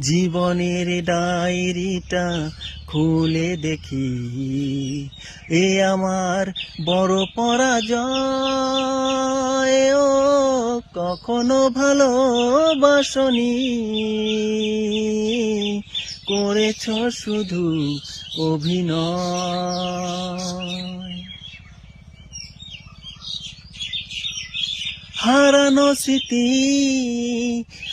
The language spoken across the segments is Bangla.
জীবনের ডায়েরিটা খুলে দেখি। এ আমার বড় পরাজয় কখনো ভালোবাসনি। করেছ শুধু অভিনয়। হারানো স্মৃতি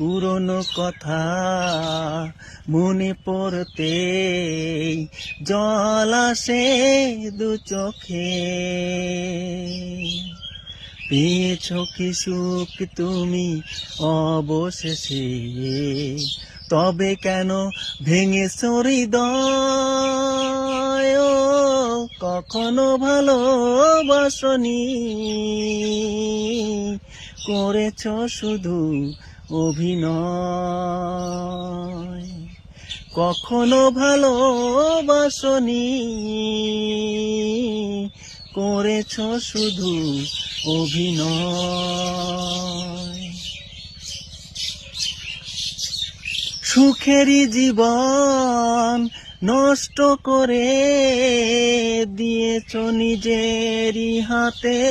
পুরনো কথা মনে পড়তে জল আসে দু চোখে। পেয়েছ কি সুখ তুমি অবশেষে? তবে কেন ভেঙে হৃদয়? কখনো ভালোবাসনি। করেছ শুধু অভিনয়। কখনো ভালোবাসনি। করেছ শুধু অভিনয়। সুখেরই জীবন নষ্ট করে দিয়েছ নিজেরই হাতে।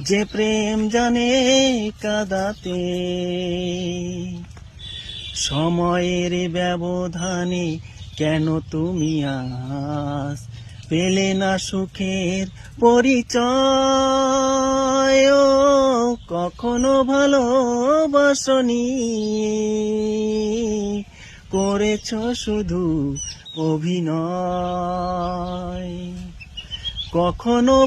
যে প্রেম জানে কাদাতে, সময়ের ব্যবধানে কেন তুমি আস পেলে না সুখের পরিচয়? কখনো ভালোবাসনি করেছ শুধু অভিনয়? কখনো